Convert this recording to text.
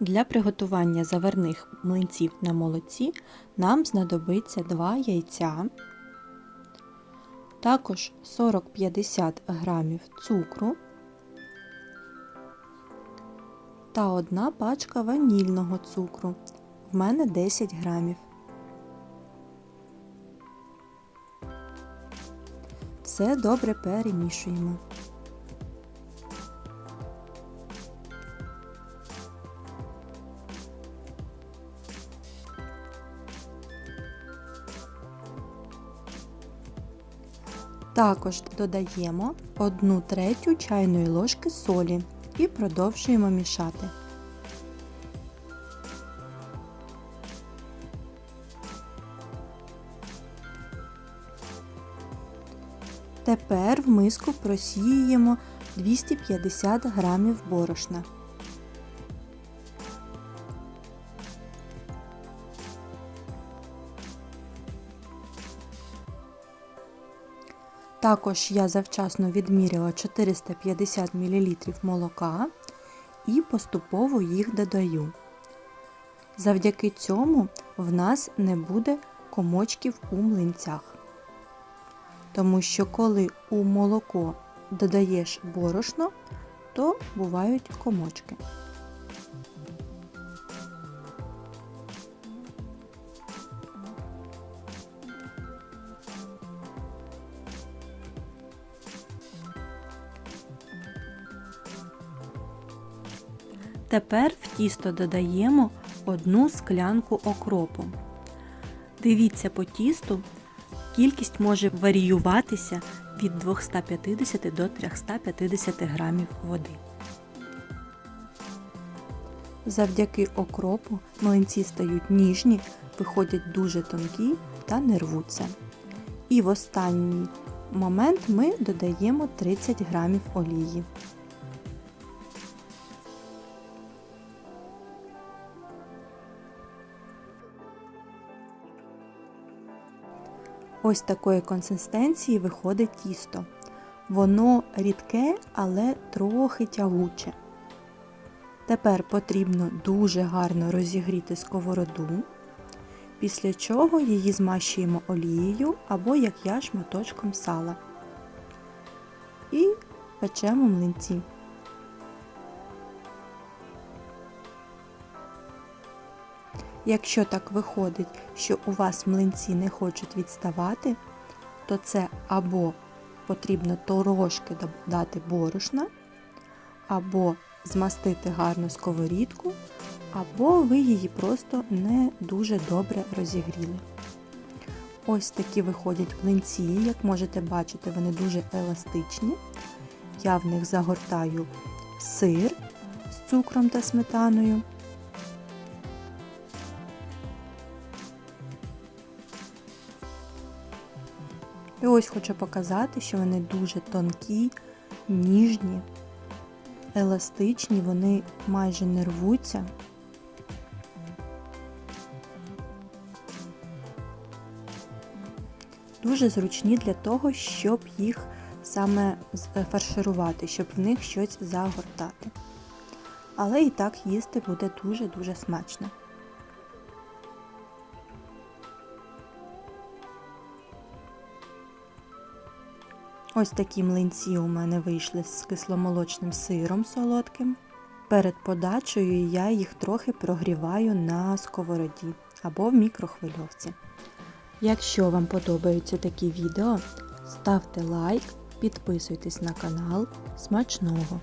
Для приготування заварних млинців на молоці нам знадобиться 2 яйця, також 40-50 грамів цукру та одна пачка ванільного цукру. В мене 10 грамів. Все добре перемішуємо. Також додаємо 1 третю чайної ложки солі і продовжуємо мішати. Тепер в миску просіюємо 250 грамів борошна. Також я завчасно відміряла 450 мл молока і поступово їх додаю. Завдяки цьому в нас не буде комочків у млинцях. Тому що коли у молоко додаєш борошно, то бувають комочки. Тепер в тісто додаємо одну склянку окропу. Дивіться по тісту, кількість може варіюватися від 250 до 350 грамів води. Завдяки окропу млинці стають ніжні, виходять дуже тонкі та не рвуться. І в останній момент ми додаємо 30 грамів олії. Ось такої консистенції виходить тісто. Воно рідке, але трохи тягуче. Тепер потрібно дуже гарно розігріти сковороду, після чого її змащуємо олією або, як я, шматочком сала. І печемо млинці. Якщо так виходить, що у вас млинці не хочуть відставати, то це або потрібно трошки додати борошна, або змастити гарно сковорідку, або ви її просто не дуже добре розігріли. Ось такі виходять млинці, як можете бачити, вони дуже еластичні. Я в них загортаю сир з цукром та сметаною. І ось хочу показати, що вони дуже тонкі, ніжні, еластичні, вони майже не рвуться. Дуже зручні для того, щоб їх саме фарширувати, щоб в них щось загортати. Але і так їсти буде дуже-дуже смачно. Ось такі млинці у мене вийшли з кисломолочним сиром солодким. Перед подачею я їх трохи прогріваю на сковороді або в мікрохвильовці. Якщо вам подобаються такі відео, ставте лайк, підписуйтесь на канал. Смачного!